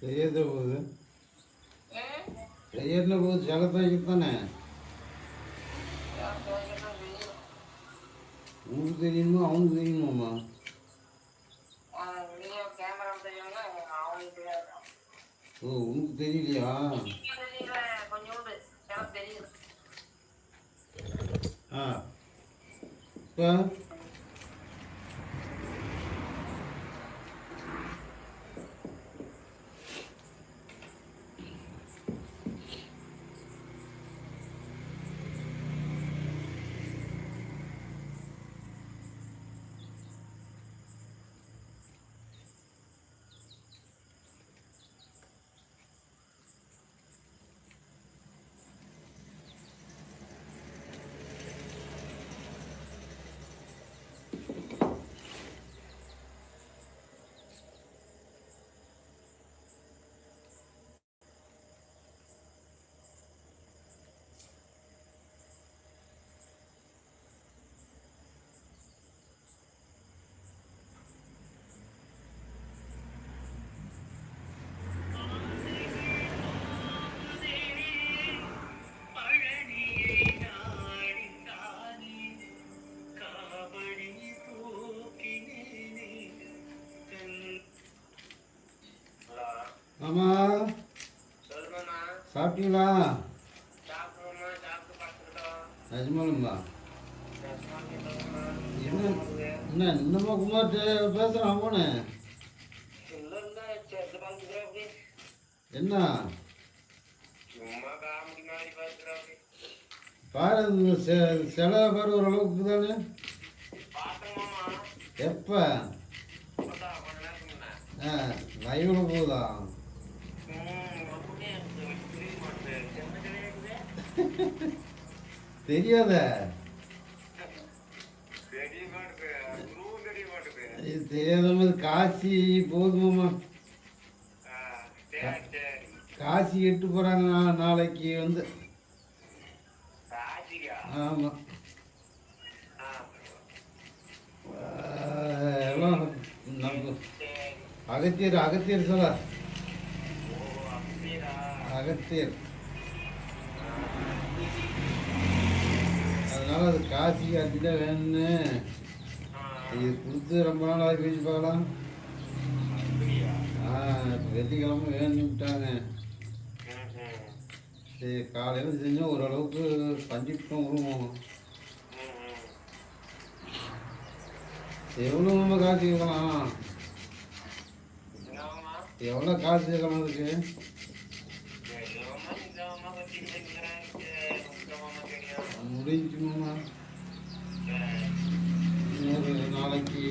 வெயில் உனக்கு தெரியணுமா அவனுக்கு தெரியணுமாம்மா வீடியோ கேமரா தெரியும்னா அவனுக்கு தெரியாது ஓ உனக்கு தெரியலையா தெரியல கொஞ்சோண்டு சில தெரியுது ஆ இப்போ ஆமா சொல்லுங்கண்ணா சாப்பிட்டீங்களா? நிஜமாலும்மா என்ன என்ன இன்னமா குமார் பேசுகிறான் அவனு என்ன? பாரு சிலை பாரு ஓரளவுக்கு தானே? எப்போ? ஆ லைவில் போகுதா? தெரியாத. தெரியாத மாதிரி காசி போதுமா காசி எட்டு போகிறாங்க நாளைக்கு வந்து. ஆமா. ஆமாம் எல்லாம் நம்ம அகத்தியர் அகத்தியர் சொல்ல. அகத்தியர். அதனால அது காசி அடிதான் வேணும்னு. இது கொடுத்து ரொம்ப நாள் ஆகி பேசி பார்க்கலாம் ஆ வெள்ளிக்கிழமை வேணும்ட்டாங்க விட்டாங்க. சரி காலையில் செஞ்சால் ஓரளவுக்கு பஞ்சிப்பம் விடுவோம் எவ்வளோ நம்ம காசு கேட்கலாம்? எவ்வளோ காசு கேட்கலாம் அதுக்கு? முடிஞ்சுமா நாளைக்கு